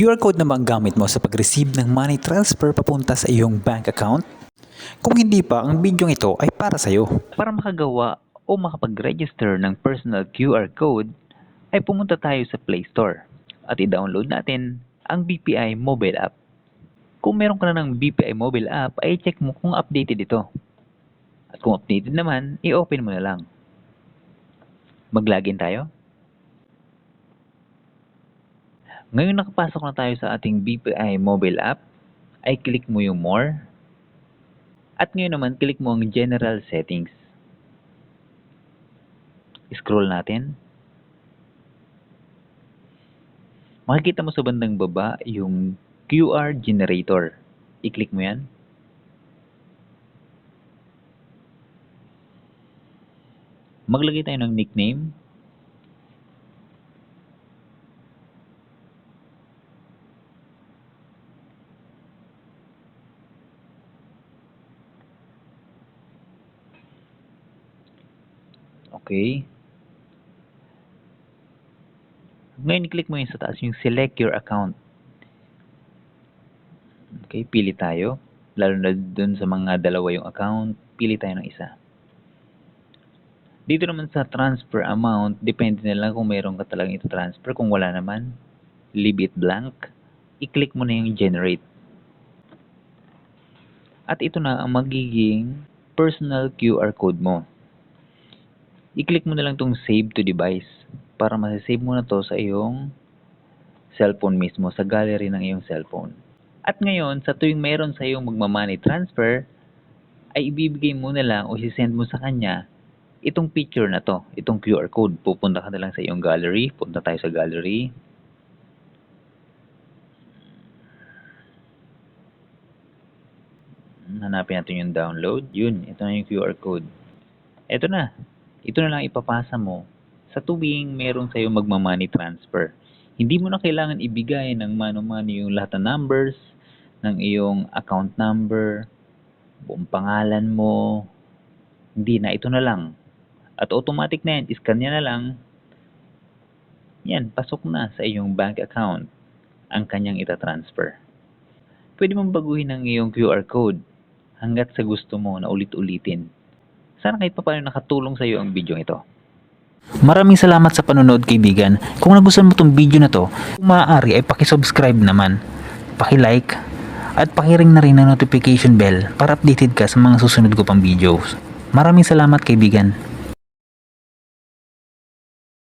QR code na ba ang gamit mo sa pag-receive ng money transfer papunta sa iyong bank account? Kung hindi pa, ang video ito ay para sa iyo. Para makagawa o makapag-register ng personal QR code, ay pumunta tayo sa Play Store at i-download natin ang BPI mobile app. Kung meron ka na ng BPI mobile app, ay check mo kung updated ito. At kung updated naman, i-open mo na lang. Mag-login tayo. Ngayon nakapasok na tayo sa ating BPI mobile app, ay click mo yung More. At ngayon naman, click mo ang General Settings. Scroll natin. Makikita mo sa bandang baba yung QR generator. I-click mo yan. Maglagay tayo ng nickname. Okay. Ngayon, click mo yung sa taas, yung select your account. Okay, pili tayo. Lalo na dun sa mga dalawa yung account, pili tayo ng isa. Dito naman sa transfer amount, depende na lang kung mayroon ka talagang ito transfer. Kung wala naman, leave it blank. I-click mo na yung generate. At ito na ang magiging personal QR code mo. I-click mo na lang tong save to device para masasave mo na to sa iyong cellphone mismo, sa gallery ng iyong cellphone. At ngayon, sa tuwing mayroon sa iyong magmamoney transfer, ay ibibigay mo na lang o sisend mo sa kanya itong picture na to, itong QR code. Pupunta ka na lang sa iyong gallery, punta tayo sa gallery. Hanapin natin yung download. Yun, ito na yung QR code. Ito na. Ito na lang ipapasa mo sa tuwing meron sa'yo magmamoney transfer. Hindi mo na kailangan ibigay ng mano-mano yung lahat ng numbers, ng iyong account number, buong pangalan mo. Hindi na, ito na lang. At automatic na yan, iscan niya na lang. Yan, pasok na sa iyong bank account ang kanyang itatransfer. Pwede mong baguhin ang iyong QR code hanggat sa gusto mo na ulit-ulitin. Sana kahit pa paano nakatulong sa iyo ang video ito. Maraming salamat sa panonood kaibigan. Kung nagustuhan mo tong video na to, kung maaari ay pakisubscribe naman, pakilike, at pakiring na rin ang notification bell para updated ka sa mga susunod ko pang videos. Maraming salamat kaibigan.